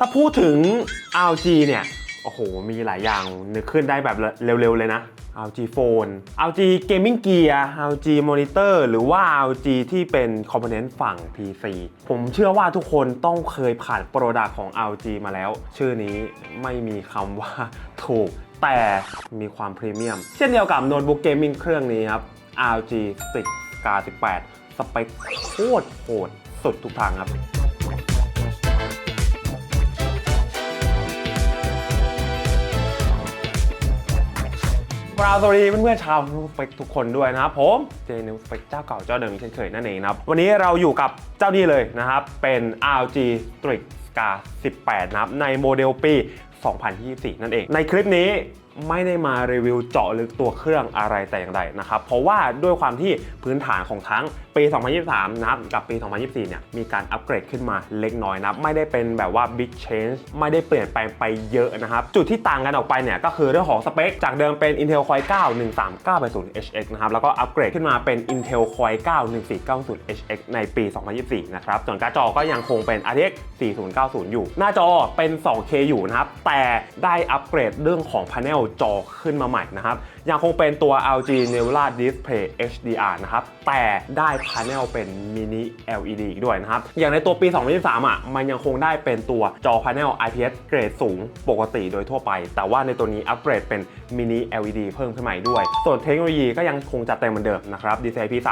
ถ้าพูดถึง RG เนี่ย โอ้โห มีหลายอย่างนึกขึ้นได้แบบเร็วๆเลยนะ RG Phone RG Gaming Gear RG Monitor หรือว่า RG ที่เป็นคอมโพเนนต์ฝั่ง PC ผมเชื่อว่าทุกคนต้องเคยผ่านโปรดักต์ของ RG มาแล้ว ชื่อนี้ไม่มีคำว่าถูก แต่มีความพรีเมียม เช่นเดียวกับโน้ตบุ๊กเกมมิ่งเครื่องนี้ครับ RG Strix Scar 18 สเปคโคตรโหดสุดทุกทางครับ กราบสวัสดีเพื่อนๆชาวนิวสเปกทุกคนด้วยนะครับผมเจนิวสเปกเจ้าเก่าเจ้าเดิมเช่นเคยนั่นเองนะครับวันนี้เราอยู่กับเจ้านี้เลยนะครับ เป็น RG Strix Scar 18 นะครับ ในโมเดลปี 2024 นั่นเอง ในคลิปนี้ ไม่ได้มารีวิวเจาะลึกตัวเครื่องอะไรแต่อย่างใดนะครับเพราะว่าด้วยความที่พื้นฐานของทั้งปี 2023 นะครับกับปี 2024 เนี่ยมีการอัปเกรดขึ้นมาเล็กน้อยนะไม่ได้เป็นแบบว่า big change ไม่ได้เปลี่ยนแปลงไปเยอะนะครับ จุดที่ต่างกันออกไปเนี่ยก็คือเรื่องของสเปค จากเดิมเป็น Intel Core i9 1390 HX นะครับแล้วก็อัปเกรดขึ้นมาเป็น Intel Core i9 1490 HX ในปี 2024 นะครับส่วนการ์ดจอก็ยังคงเป็น RTX 4090 อยู่ หน้าจอเป็น 2K อยู่นะครับแต่ได้อัปเกรดเรื่องของ panel จอขึ้นมาใหม่นะครับ ยังคงเป็นตัว LG Nebula Display HDR นะครับ แต่ได้ panel เป็น mini LED อีกด้วยนะครับ อย่างในตัวปี 2023 อะ มันยังคงได้เป็นตัวจอ panel IPS เกรดสูงปกติโดยทั่วไป แต่ว่าในตัวนี้อัปเกรดเป็น mini LED เพิ่มขึ้นมาอีกด้วย ส่วนเทคโนโลยีก็ยังคงจัดเต็มเหมือนเดิมนะครับ DCI P3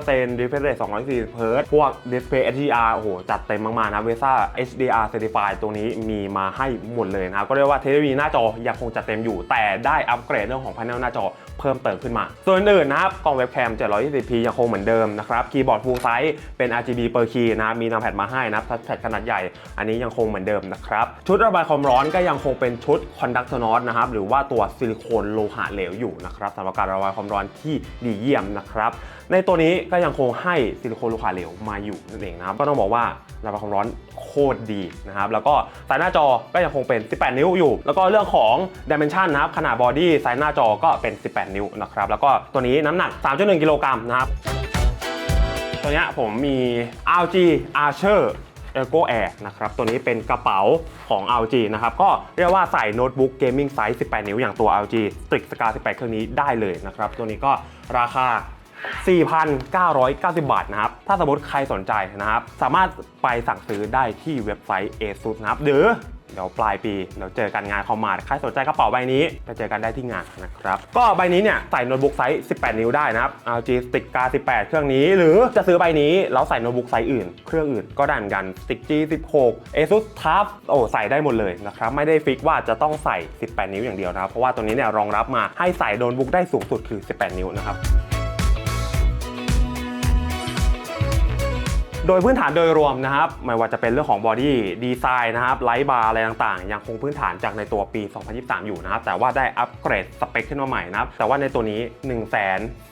100% refresh rate 240 Hz พวก display HDR โอ้โห จัดเต็มมาก ๆ นะ VESA HDR Certified ตัวนี้มีมาให้หมดเลยนะครับ ก็เรียกว่าเทคโนโลยีหน้าจอยังคงจัดเต็มอยู่ แต่ได้อัปเกรดเรื่องของ panel หน้าจอเพิ่มเติมขึ้นมา ส่วนอื่นนะครับกล้องเว็บแคม 720p ยังคงเหมือนเดิมนะครับคีย์บอร์ด full size เป็น RGB per key นะครับมีนำแพดมาให้นะครับทัชแพดขนาดใหญ่ อันนี้ยังคงเหมือนเดิมนะครับชุดระบายความร้อนก็ยังคงเป็นชุด conductor NOT นะครับหรือว่าตัวซิลิโคนโลหะเหลวอยู่นะครับสำหรับการระบายความร้อนที่ดีเยี่ยมนะครับในตัวนี้ก็ยังคงให้ซิลิโคนโลหะเหลวมาอยู่นั่นเองนะครับก็ต้องบอกว่าระบายความร้อน โคตรดีนะครับ แล้วก็สายหน้าจอก็ยังคงเป็น 18 นิ้วอยู่ แล้วก็เรื่องของ dimension นะครับขนาดบอดี้ไซส์หน้าจอก็เป็น 18 นิ้วนะครับ แล้วก็ตัวนี้น้ำหนัก 3.1 กิโลกรัมนะครับ ตัวนี้ผมมี RG Archer Ergo Air นะครับตัวนี้เป็นกระเป๋าของ RG นะครับก็เรียกว่าใส่โน้ตบุ๊กเกมมิ่งไซส์ 18 นิ้วอย่างตัว RG Strix Scar 18 เครื่องนี้ได้เลยนะครับ ตัวนี้ก็ราคา 4,990 บาทนะครับ ถ้าสมมติใครสนใจนะครับ สามารถไปสั่งซื้อได้ที่เว็บไซต์ ASUS นะครับ หรือเดี๋ยวปลายปีเดี๋ยวเจอกันงานคอมมาร์ใครสนใจกระเป๋าใบนี้ไปเจอกันได้ที่งานนะครับ ก็ใบนี้เนี่ยใส่โน้ตบุ๊กไซส์ 18 นิ้วได้นะครับ LG Stick G 18 เครื่องนี้ หรือจะซื้อใบนี้แล้วใส่โน้ตบุ๊กไซส์อื่น เครื่องอื่นก็ด้เหมือนกัน Stick G 16 ASUS TUF โอ้ใส่ได้หมดเลยนะครับ ไม่ได้ฟิกว่าจะต้องใส่ 18 นิ้วอย่างเดียวนะครับ เพราะว่าตัวนี้เนี่ยรองรับมาให้ใส่โน้ตบุ๊กได้สูงสุดคือ 18 นิ้วนะครับ โดยพื้นฐานโดยรวมนะครับ ไม่ว่าจะเป็นเรื่องของบอดี้ดีไซน์นะครับไลท์บาร์อะไรต่างๆ ยังคงพื้นฐานจากในตัวปี 2023 อยู่นะครับ แต่ว่าได้อัปเกรดสเปคขึ้นมาใหม่นะครับ แต่ว่าในตัวนี้ 1 4 0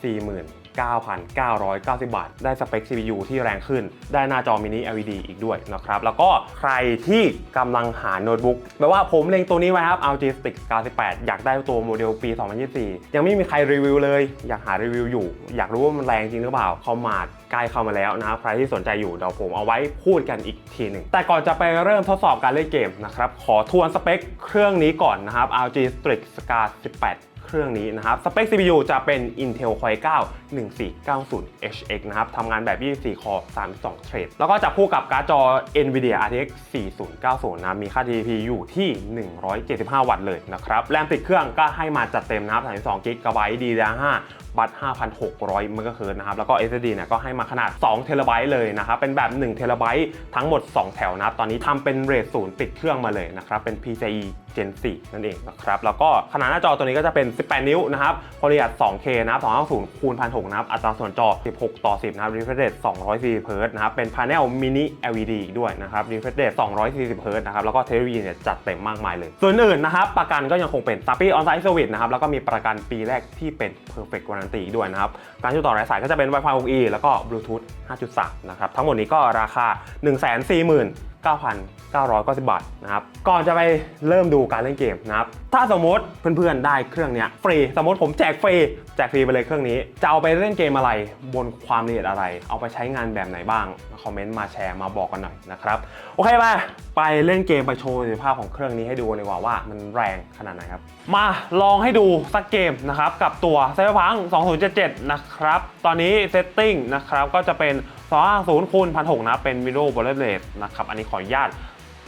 0 0 9,990 บาท ได้สเปค CPU ที่แรงขึ้น ได้หน้าจอมินิ LED อีกด้วยนะครับ แล้วก็ใครที่กำลังหาโน้ตบุ๊กแปลว่าผมเล็งตัวนี้ไว้ครับ LG Stick G18 อยากได้ตัวโมเดลปี 2024 ยังไม่มีใครรีวิวเลย อยากหารีวิวอยู่ อยากรู้ว่ามันแรงจริงหรือเปล่าเขามาดใกล้เข้ามาแล้วนะครับ ใครที่สนใจอยู่เดี๋ยวผมเอาไว้พูดกันอีกทีหนึ่ง แต่ก่อนจะไปเริ่มทดสอบการเล่นเกมนะครับ ขอทวนสเปคเครื่องนี้ก่อนนะครับ LG Strix Scar 18 เครื่องนี้นะครับ สเปค CPU จะเป็น Intel Core 9 1490 HX นะครับทำงานแบบ 24 คอร์32เทรดแล้วก็จับคู่กับการ์ดจอ NVIDIA RTX 4090 นะ มีค่า TDP อยู่ที่ 175 วัตต์เลยนะครับ แรมติดเครื่องก็ให้มาจัดเต็มนะครับ32 GB DDR5 บัต5,600เมกะเฮิรตซ์นะครับ แล้วก็ SSD เนี่ยก็ให้มาขนาด2เทราไบต์เลยนะครับ เป็นแบบ1เทราไบต์ทั้งหมด 2 แถวนะครับ ตอนนี้ทำเป็นเรทศูนย์ติดเครื่องมาเลยนะครับ เป็น PCIe Gen 4นั่นเองนะครับ แล้วก็ขนาดหน้าจอตัวนี้ก็จะเป็น 18 นิ้วนะครับความละเอียด 2K นะครับ250คูณ1,600นะครับ อัตราส่วนจอ 16 ต่อ 10 นะครับ refresh rate 240 Hz นะครับ เป็น panel mini LED อีกด้วยนะครับ refresh rate 240 Hz นะครับ แล้วก็เทคโนโลยีเนี่ยจัดเต็มมากมายเลย ส่วนอื่นนะครับ ประกันก็ยังคงเป็น s a p i on-site service นะครับ แล้วก็มีประกันปีแรกที่เป็น perfect warranty ด้วยนะครับ การเชื่อมต่อไร้สายก็จะเป็น Wi-Fi 6E แล้วก็ Bluetooth 5.3 นะครับ ทั้งหมดนี้ก็ราคา 140,000 9,990 บาทนะครับ ก่อนจะไปเริ่มดูการเล่นเกมนะครับ ถ้าสมมติเพื่อนๆได้เครื่องเนี้ยฟรี สมมติผมแจกฟรี แจกฟรีไปเลยเครื่องนี้ จะเอาไปเล่นเกมอะไร บนความละเอียดอะไร เอาไปใช้งานแบบไหนบ้าง คอมเมนต์มาแชร์มาบอกกันหน่อยนะครับ โอเคไปไปเล่นเกมไปโชว์ประสิทธิภาพของเครื่องนี้ให้ดูดีกว่าว่ามันแรงขนาดไหนครับ มาลองให้ดูสักเกมนะครับกับตัว c y b e r p u n k 2077 นะครับ ตอนนี้เซตติ้งนะครับก็จะเป็น 250คูณ1,600นะเป็น Windows b o r d e r Rate นะครับ อันนี้ขออนุญาต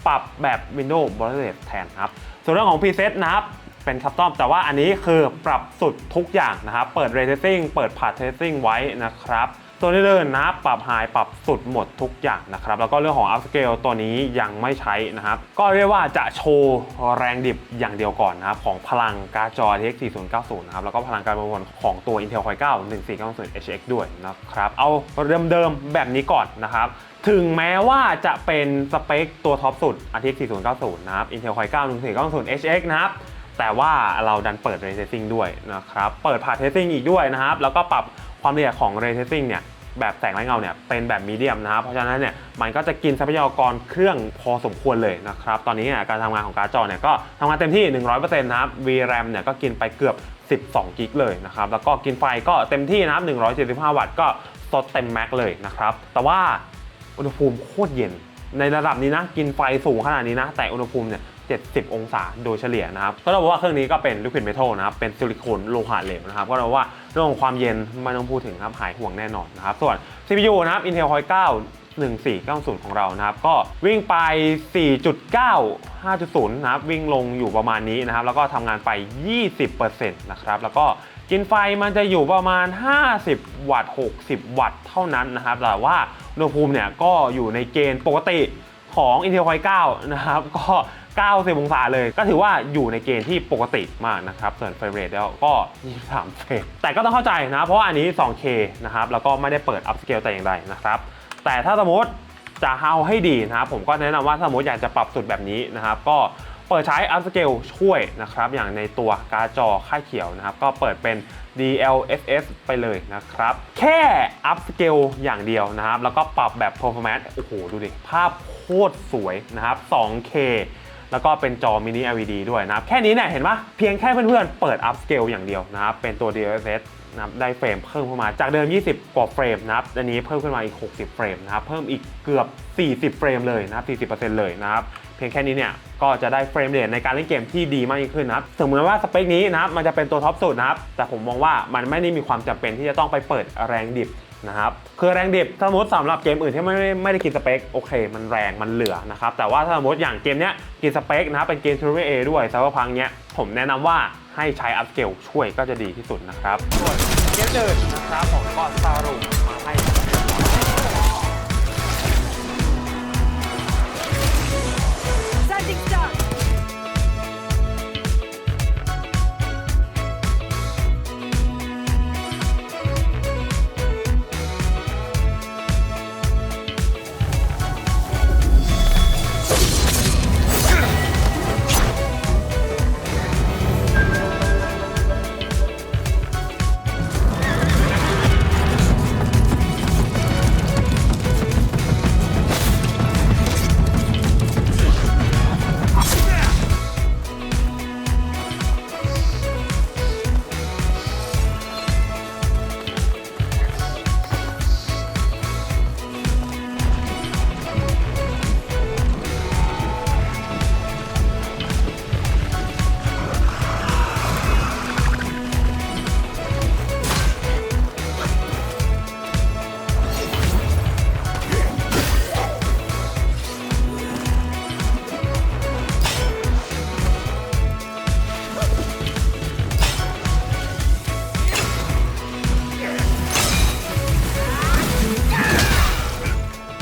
ปรับแบบ Windows b o r d e r Rate แทนครับ ส่วนเรื่องของ preset นะครับเป็นคัสตอมแต่ว่าอันนี้คือปรับสุดทุกอย่างนะครับ เปิด Ray Tracing เปิด Path Tracing ไว้นะครับ ตัวนี้เลยนะครับปรับ High ปรับสุดหมดทุกอย่างนะครับ แล้วก็เรื่องของ Upscale ตัวนี้ยังไม่ใช้นะครับ ก็เรียกว่าจะโชว์แรงดิบอย่างเดียวก่อนนะครับ ของพลังการ์ดจอ RTX 4090 นะครับ แล้วก็พลังการประมวลของตัว Intel Core 9 1490 HX ด้วยนะครับ เอาเดิมๆแบบนี้ก่อนนะครับถึงแม้ว่าจะเป็นสเปคตัวท็อปสุด RTX 4090 นะครับ Intel Core 9 1490 HX นะครับแต่ว่าเราดันเปิด Ray Tracing ด้วยนะครับ เปิด Path Tracing อีกด้วยนะครับ แล้วก็ปรับ ความละเอียดของ Ray Tracing เนี่ยแบบแสงและเงาเนี่ยเป็นแบบมีเดียมนะครับเพราะฉะนั้นเนี่ยมันก็จะกินทรัพยากรเครื่องพอสมควรเลยนะครับตอนนี้เนี่ยการทำงานของการ์ดจอเนี่ยก็ทำงานเต็มที่ 100%นะครับ VRAM เนี่ยก็กินไปเกือบ 12 กิกเลยนะครับแล้วก็กินไฟก็เต็มที่นะครับ 175 วัตต์ก็สดเต็มแม็กเลยนะครับแต่ว่าอุณหภูมิโคตรเย็นในระดับนี้นะกินไฟสูงขนาดนี้นะแต่อุณหภูมิเนี่ย 70 องศาโดยเฉลี่ยนะครับก็ต้องบอกว่าเครื่องนี้ก็เป็น liquid metal นะครับเป็นซิลิโคนโลหะเหลวนะครับก็ต้องบอกว่าเรื่องของความเย็นไม่ต้องพูดถึงครับหายห่วงแน่นอนนะครับส่วน CPU นะครับ Intel Core 9 1490 ของเรานะครับ ก็วิ่งไป 4.9 5.0 นะครับ วิ่งลงอยู่ประมาณนี้นะครับ แล้วก็ทำงานไป 20%นะครับ แล้วก็กินไฟมันจะอยู่ประมาณ 50 วัตต์ 60 วัตต์เท่านั้นนะครับ แต่ว่าอุณหภูมิเนี่ยก็อยู่ในเกณฑ์ปกติของ Intel Core 9นะครับ ก็ 90องศาเลย ก็ถือว่าอยู่ในเกณฑ์ที่ปกติมากนะครับส่วนเฟรมเรทแล้วก็ 23เฟรมแต่ก็ต้องเข้าใจนะเพราะว่าอันนี้ 2K นะครับแล้วก็ไม่ได้เปิด upscale แต่อย่างใดนะครับแต่ถ้าสมมติจะเอาให้ดีนะครับผมก็แนะนำว่าสมมติอยากจะปรับสุดแบบนี้นะครับก็เปิดใช้ upscale ช่วยนะครับอย่างในตัวการ์ดจอค่าเขียวนะครับก็เปิดเป็น DLSS ไปเลยนะครับ แค่ upscale อย่างเดียวนะครับ แล้วก็ปรับแบบ performance โอ้โห ดูดิ ภาพโคตรสวยนะครับ 2K แล้วก็เป็นจอมินิ LED ด้วยนะครับ แค่นี้เนี่ยเห็นปะเพียงแค่เพื่อนๆ เปิด upscale อย่างเดียวนะครับ เป็นตัว DLSS นะครับได้เฟรมเพิ่มขึ้นมาจากเดิม 20 กว่าเฟรมนะครับอันนี้เพิ่มขึ้นมาอีก 60 เฟรมนะครับ เพิ่มอีกเกือบ 40 เฟรมเลยนะครับ40%เลยนะครับ เพียงแค่นี้เนี่ยก็จะได้เฟรมเรทในการเล่นเกมที่ดีมากยิ่งขึ้นนะครับสมมติว่าสเปคนี้นะครับมันจะเป็นตัวท็อปสุดนะครับ แต่ผมมองว่ามันไม่ได้มีความจำเป็นที่จะต้องไปเปิดแรงดิบ นะครับคือแรงดิบสมมติสำหรับเกมอื่นที่ไม่ได้ไม่ได้กินสเปคโอเค มันแรงมันเหลือนะครับแต่ว่าถ้าสมมติอย่างเกมเนี้ยกินสเปคนะครับเป็นเกมทรูเอด้วยซ y เ e อร์พังเนี้ยผมแนะนำว่าให้ใช้อัพสเกลช่วยก็จะดีที่สุดนะครับส่วนเกมเดินนะครับของก็สรุ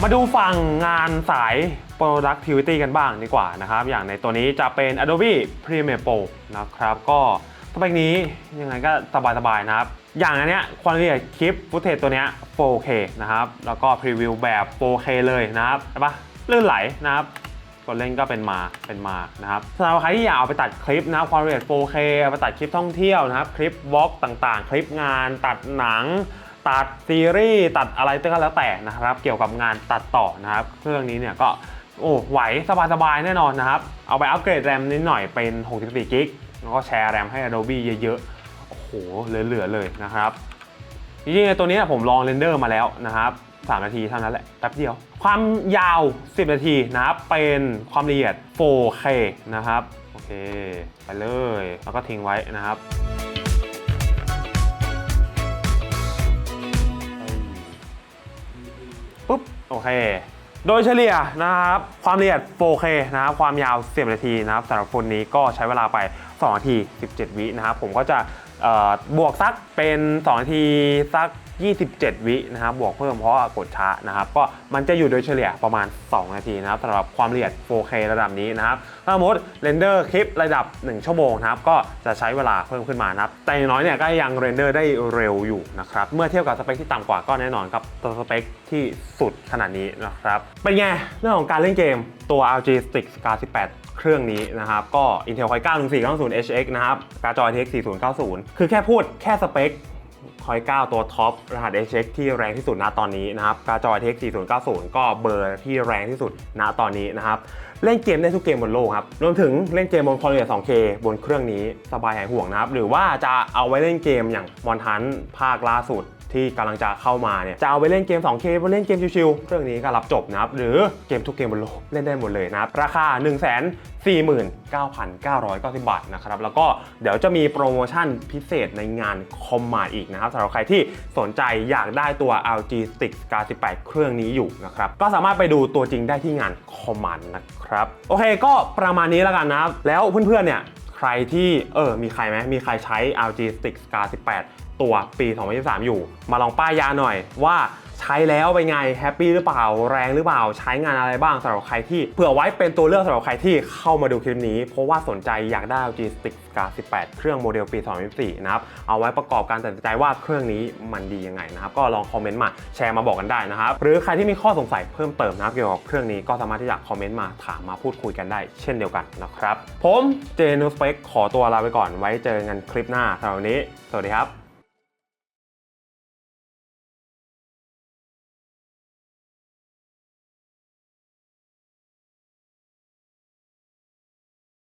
มาดูฝั่งงานสาย productivity กันบ้างดีกว่านะครับ อย่างในตัวนี้จะเป็น Adobe Premiere Pro นะครับ ก็สเปคนี้ยังไงก็สบายๆนะครับ อย่างอันเนี้ยความละเอียดคลิปฟุตเทจตัวเนี้ย 4K นะครับ แล้วก็พรีวิวแบบ 4K เลยนะครับใช่ปะลื่นไหลนะครับกดเล่นก็เป็นมาเป็นมานะครับสำหรับใครที่อยากเอาไปตัดคลิปนะความละเอียด 4K เอาไปตัดคลิปท่องเที่ยวนะครับ คลิปบล็อกต่างๆ คลิปงานตัดหนัง ตัดซีรีส์ตัดอะไรก็แล้วแต่นะครับ เกี่ยวกับงานตัดต่อนะครับ เครื่องนี้เนี่ยก็โอ้ไหวสบายๆแน่นอนนะครับ เอาไปอัปเกรดแรมนิดหน่อยเป็น 64กิกแล้วก็แชร์แรมให้ Adobe เยอะๆ โอ้โห เหลือๆเลยนะครับจริงๆตัวนี้ผมลองเรนเดอร์มาแล้วนะครับ 3 นาทีเท่านั้นแหละแป๊บเดียว ความยาว 10 นาทีนะครับ เป็นความละเอียด 4K นะครับ โอเค ไปเลย แล้วก็ทิ้งไว้นะครับ โอเค โดยเฉลี่ยนะครับ ความละเอียด 4K นะครับ ความยาว 10 นาทีนะครับสำหรับโฟนนี้ก็ใช้เวลาไป 2 นาที 17 วินะครับ ผมก็จะบวกสักเป็น 2 นาทีสัก 27 วินะครับบวกเพิ่มเพราะกดช้านะครับก็มันจะอยู่โดยเฉลี่ยประมาณ 2 นาทีนะครับสำหรับความละเอียด 4K ระดับนี้นะครับถ้าสมมติเรนเดอร์คลิประดับ 1 ชั่วโมงนะครับก็จะใช้เวลาเพิ่มขึ้นมานะครับแต่อย่างน้อยเนี่ยก็ยังเรนเดอร์ได้เร็วอยู่นะครับเมื่อเทียบกับสเปคที่ต่ำกว่าก็แน่นอนกับตัวสเปคที่สุดขนาดนี้นะครับเป็นไงเรื่องของการเล่นเกมตัว ROG Strix Scar 18เครื่องนี้นะครับ ก็ Intel Core i 9 1490 HX นะครับ การ์ดจอ RTX 4090 คือแค่พูดแค่สเปค คอย 9 ตัวท็อป รหัส HX ที่แรงที่สุดณตอนนี้นะครับการ์ดจอ RTX 4090 ก็เบอร์ที่แรงที่สุดณตอนนี้นะครับ เล่นเกมได้ทุกเกมบนโลกครับ รวมถึงเล่นเกมบนคอนเตอร์ 2K บนเครื่องนี้สบายหายห่วงนะครับ หรือว่าจะเอาไว้เล่นเกมอย่างมอนทันภาคล่าสุด ที่กำลังจะเข้ามาเนี่ยจะเอาไปเล่นเกม 2K ไปเล่นเกมชิวๆเครื่องนี้ก็รับจบนะครับหรือเกมทุกเกมบนโลกเล่นได้หมดเลยนะครับราคา 1 4 9 9 9 0 บาทนะครับแล้วก็เดี๋ยวจะมีโปรโมชั่นพิเศษในงานคอมมาอีกนะครับสำหรับใครที่สนใจอยากได้ตัว LG Stick Scar 18เครื่องนี้อยู่นะครับก็สามารถไปดูตัวจริงได้ที่งานคอมมานนะครับโอเคก็ประมาณนี้แล้วกันนะครับแล้วเพื่อนๆเนี่ยใครที่เออมีใครไหมมีใครใช้ LG Stick Scar 18 ตัวปี 2023 อยู่ มาลองป้ายยาหน่อยว่าใช้แล้วเป็นไงแฮปปี้หรือเปล่าแรงหรือเปล่าใช้งานอะไรบ้างสำหรับใครที่เผื่อไว้เป็นตัวเลือกสำหรับใครที่เข้ามาดูคลิปนี้ เพราะว่าสนใจอยากได้ LG Stick Scar 18 เครื่องโมเดลปี 2024 นะครับ เอาไว้ประกอบการตัดสินใจว่าเครื่องนี้มันดียังไงนะครับ ก็ลองคอมเมนต์มาแชร์มาบอกกันได้นะครับ หรือใครที่มีข้อสงสัยเพิ่มเติมนะครับเกี่ยวกับเครื่องนี้ก็สามารถที่จะคอมเมนต์มาถามมาพูดคุยกันได้ เช่นเดียวกันนะครับผมเจนูสเปคขอตัวลาไปก่อนไว้เจอกันคลิปหน้าสำหรับวันนี้ สวัสดีครับ